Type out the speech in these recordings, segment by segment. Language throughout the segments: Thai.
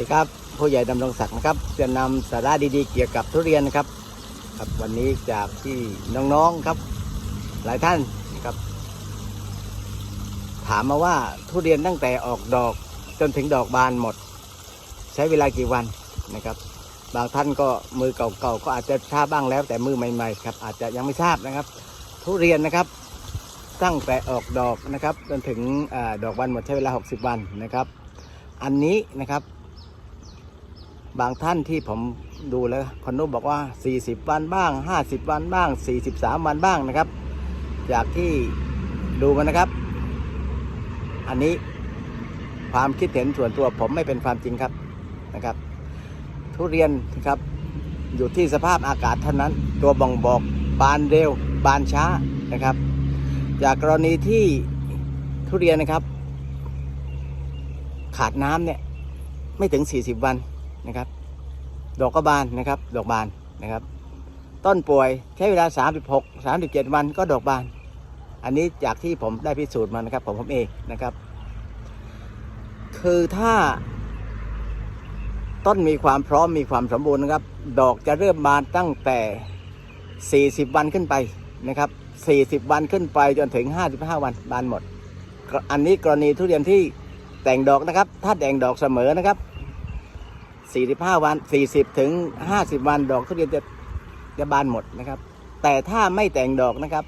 ดีครับผู้ใหญ่ดำรงศักดิ์นะครับจะนำสาระดีๆเกี่ยวกับทุเรียนนะครับ ครับวันนี้จากที่น้องๆครับ หลายท่านนะครับ ถามมาว่าทุเรียนตั้งแต่ออกดอกจนถึงดอกบานหมด ใช้เวลากี่วันนะครับ บางท่านก็มือเก่าๆก็อาจจะทราบบ้างแล้ว แต่มือใหม่ๆครับอาจจะยังไม่ทราบนะครับ ทุเรียนนะครับตั้งแต่ออกดอกนะครับจนถึงอดอกบานหมดใช้เวลา 60 วันนะครับ อันนี้นะครับ บางท่านที่ผมดูแล้วคนนู้นบอกว่า 40 วันบ้าง 50 วันบ้าง 43 วันบ้างนะครับ จากที่ดูมานะครับ อันนี้ความคิดเห็นส่วนตัวผมไม่เป็นความจริงครับนะครับ ทุเรียนนะครับอยู่ที่สภาพอากาศเท่านั้น ตัวบ่งบอกบานเร็วบานช้านะครับ จากกรณีที่ทุเรียนนะครับ ขาดน้ำเนี่ยไม่ถึง 40 วัน นะครับ ดอกก็บานนะครับ ดอกบานนะครับ ต้นป่วยใช้เวลา 36 37 วันก็ดอกบาน อันนี้จากที่ผมได้พิสูจน์มานะครับ ผมผมเองนะครับ คือถ้าต้นมีความพร้อมมีความสมบูรณ์นะครับ ดอกจะเริ่มบานตั้งแต่ 40 วันขึ้นไปนะครับ 40 วันขึ้นไปจนถึง 55 วันบานหมด อันนี้กรณีทุเรียนที่แต่งดอกนะครับ ถ้าแต่งดอกเสมอนะครับ 45 วัน 40 ถึง 50 วันดอกทุเรียนจะจะบานหมดนะครับ แต่ถ้าไม่แต่งดอกนะครับ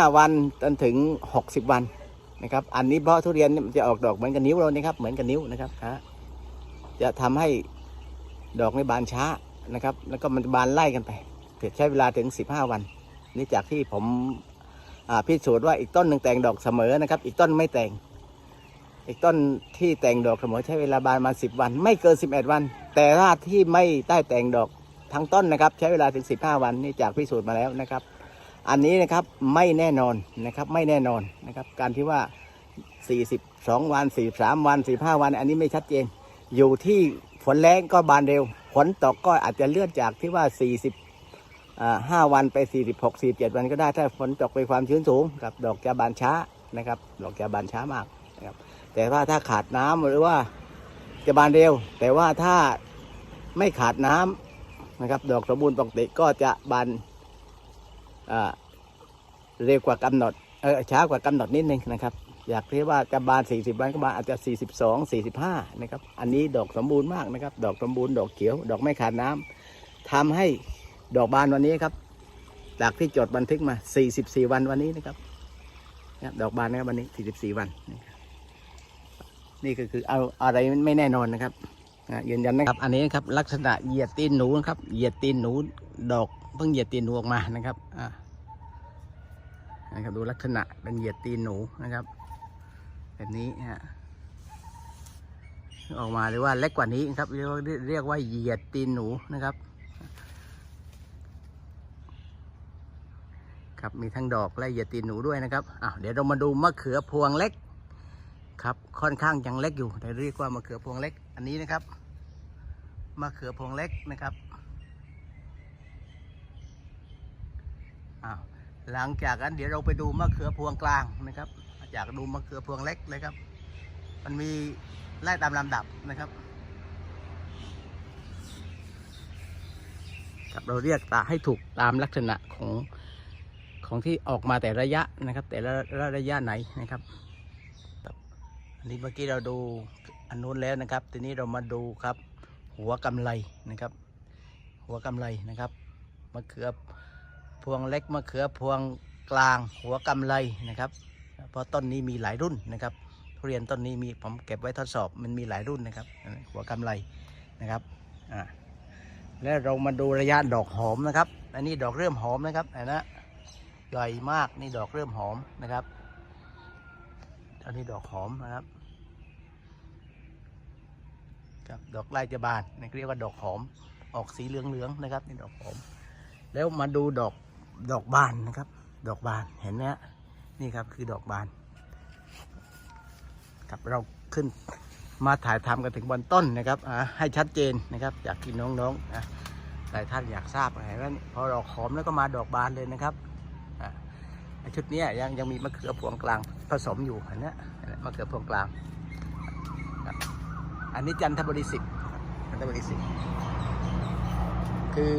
45 วันจนถึง 60 วันนะครับ อันนี้เพราะทุเรียนมันจะออกดอกเหมือนกับนิ้วเรานี่ครับ เหมือนกับนิ้วนะครับฮะจะทำให้ดอกในบานช้านะครับ แล้วก็มันบานไล่กันไปใช้เวลาถึง 15 วัน นี่จากที่ผมอ่าพิสูจน์ว่าอีกต้นหนึ่งแต่งดอกเสมอนะครับ อีกต้นไม่แต่ง อีกต้นที่แต่งดอกเสมอใช้เวลาบานมา 10 วัน ไม่เกิน 11 วัน แต่ถ้าที่ไม่ได้แต่งดอกทั้งต้นนะครับใช้เวลาถึง 15 วันนี่จากพิสูจน์มาแล้วนะครับ อันนี้นะครับไม่แน่นอนนะครับไม่แน่นอนนะครับการที่ว่า 42 วัน 43 วัน 45 วัน อันนี้ไม่ชัดเจน อยู่ที่ฝนแรงก็บานเร็วฝนตกก็อาจจะเลื่อนจากที่ว่า 40อ่าวันไป 46 47 วันก็ได้ ถ้าฝนตกไปความชื้นสูงครับดอกจะบานช้านะครับ ดอกจะบานช้ามาก แต่ว่าถ้าขาดน้ำหรือว่าจะบานเร็ว แต่ว่าถ้าไม่ขาดน้ำนะครับ ดอกสมบูรณ์ปกติก็จะบานเร็วกว่ากำหนดเออช้ากว่ากำหนดนิดนึงนะครับ อยากที่ว่าจะบาน 40 วันก็บานอาจจะ 42 45 นะครับ อันนี้ดอกสมบูรณ์มากนะครับ ดอกสมบูรณ์ดอกเขียว ดอกไม่ขาดน้ำทำให้ดอกบานวันนี้ครับจากที่จดบันทึกมา 44 วันวันนี้นะครับนะครับดอกบานนะครับวันนี้ 44 วันนะครับ นี่ก็คือเอาอะไรไม่แน่นอนนะครับยืนยันนะครับ อันนี้ครับลักษณะเหยียดตีนหนูนะครับ เหยียดตีนหนูดอกเพิ่งเหยียดตีนหนูออกมานะครับอ่านะครับดูลักษณะเป็นเหยียดตีนหนูนะครับ แบบนี้ฮะออกมาหรือว่าเล็กกว่านี้ครับเรียกว่าเรียกว่าเหยียดตีนหนูนะครับ ครับมีทั้งดอกและเหยียดตีนหนูด้วยนะครับอ้าวเดี๋ยวเรามาดูมะเขือพวงเล็ก ครับค่อนข้างยังเล็กอยู่แต่เรียกว่ามะเขือพวงเล็ก อันนี้นะครับมะเขือพวงเล็กนะครับหลังจากนั้นเดี๋ยวเราไปดูมะเขือพวงกลางนะครับอยากดูมะเขือพวงเล็กเลยครับ มันมีไล่ตามลำดับนะครับครับเราเรียกตาให้ถูกตามลักษณะของของที่ออกมาแต่ระยะนะครับ แต่ละละระยะไหนนะครับ อันนี้เมื่อกี้เราดูอันนู้นแล้วนะครับ ทีนี้เรามาดูครับ หัวกำไลนะครับ หัวกำไลนะครับมะเขือพวงเล็กมะเขือพวงกลาง หัวกำไลนะครับเพราะต้นนี้มีหลายรุ่นนะครับทุเรียนต้นนี้มีผมเก็บไว้ทดสอบมันมีหลายรุ่นนะครับ หัวกำไลนะครับอ่าแล้วเรามาดูระยะดอกหอมนะครับ อันนี้ดอกเริ่มหอมนะครับอันนะใหญ่มากนี่ดอกเริ่มหอมนะครับ อันนี้ดอกหอมนะครับครับดอกไล่จะบานนี่เรียกว่าดอกหอม ออกสีเหลืองๆนะครับนี่ดอกหอม แล้วมาดูดอกดอกบานนะครับ ดอกบานเห็นไหมฮะนี่ครับคือดอกบานครับเราขึ้นมาถ่ายทำกันถึงบนต้นนะครับอ่าให้ชัดเจนนะครับจากที่น้องๆนะหลายท่านอยากทราบเห็นไหมพอดอกหอมแล้วก็มาดอกบานเลยนะครับ ชุดนี้ยังยังมีมะเขือพวงกลางผสมอยู่เห็นไหมเห็นไหมะเขือพวงกลาง อันนี้จันทบุรีสิบจันทบุรีสิบคือ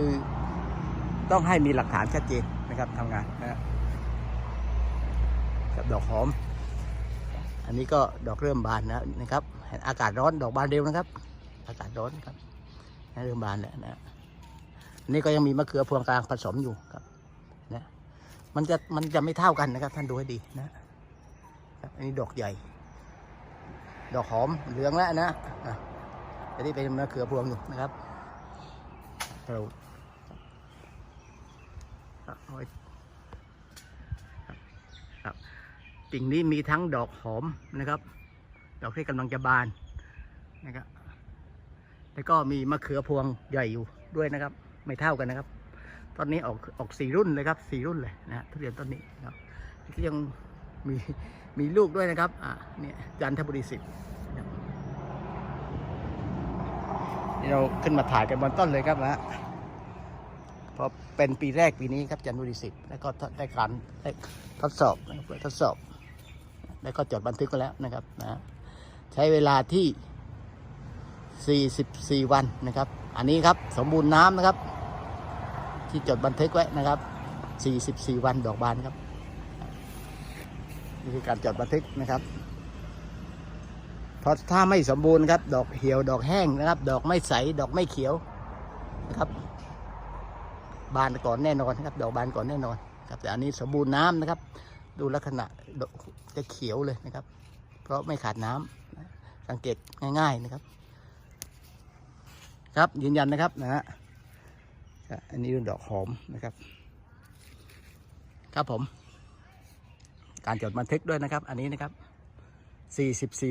ต้องให้มีหลักฐานชัดเจนนะครับทำงานนะกับดอกหอม อันนี้ก็ดอกเริ่มบานนะนะครับ อากาศร้อนดอกบานเร็วนะครับ อากาศร้อนครับเริ่มบานแล้วนะนนี้ก็ยังมีมะเขือพวงกลางผสมอยู่ครับ มันจะมันจะไม่เท่ากันนะครับ ท่านดูให้ดีนะครับอันนี้ดอกใหญ่ ดอกหอมเหลืองแล้วนะอันนี้เป็นมะเขือพวงอยู่นะครับเราครับเอาไว้ครับครับกิ่งนี้มีทั้งดอกหอมนะครับ ดอกที่กำลังจะบานนะครับแล้วก็มีมะเขือพวงใหญ่อยู่ด้วยนะครับ ไม่เท่ากันนะครับ อนนี้ออกออกสี่รุ่นเลยครับสี่รุ่นเลยนะทุเรียนต้นนี้นะครับยังมีมีลูกด้วยนะครับอ่าเนี่ยจันทบุรีสิบนี่เราขึ้นมาถ่ายกันบนต้นเลยครับนะเพราะเป็นปีแรกปีนี้ครับจันทบุรีสิบแล้วก็ได้การได้ทดสอบนะครับทดสอบ แล้วก็จดบันทึกกันแล้วนะครับนะใช้เวลาที่ 44 วันนะครับ อันนี้ครับสมบูรณ์น้ำนะครับ ที่จดบันทึกไว้นะครับ 44 วันดอกบานครับ นี่คือการจดบันทึกนะครับเพราะถ้าไม่สมบูรณ์ครับ ดอกเหี่ยวดอกแห้งนะครับ ดอกไม่ใส ดอกไม่เขียวนะครับ บานก่อนแน่นอนครับ ดอกบานก่อนแน่นอนครับ แต่อันนี้สมบูรณ์น้ำนะครับ ดูลักษณะจะเขียวเลยนะครับ เพราะไม่ขาดน้ำนะสังเกตง่าย ๆนะครับ ครับยืนยันนะครับนะฮะ อันนี้เป็นดอกหอมนะครับ ครับผม การจดบันทึกด้วยนะครับ อันนี้นะครับ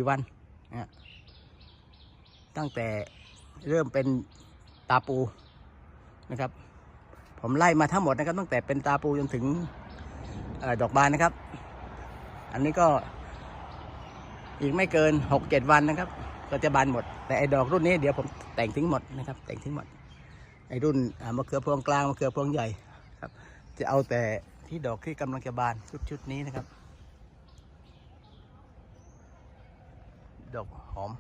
44 วันนะตั้งแต่เริ่มเป็นตาปูนะครับ ผมไล่มาทั้งหมดนะครับ ตั้งแต่เป็นตาปูจนถึงออดอกบานนะครับ อันนี้ก็อีกไม่เกิน 6-7 วันนะครับ ก็จะบานหมด แต่ไอ้ดอกรุ่นนี้เดี๋ยวผมแต่งทิ้งหมดนะครับ แต่งทิ้งหมด ไอ้รุ่นมะเขือพวงกลางมะเขือพวงใหญ่ครับ จะเอาแต่ที่ดอกที่กำลังจะบานชุดชุดนี้นะครับ ดอกหอม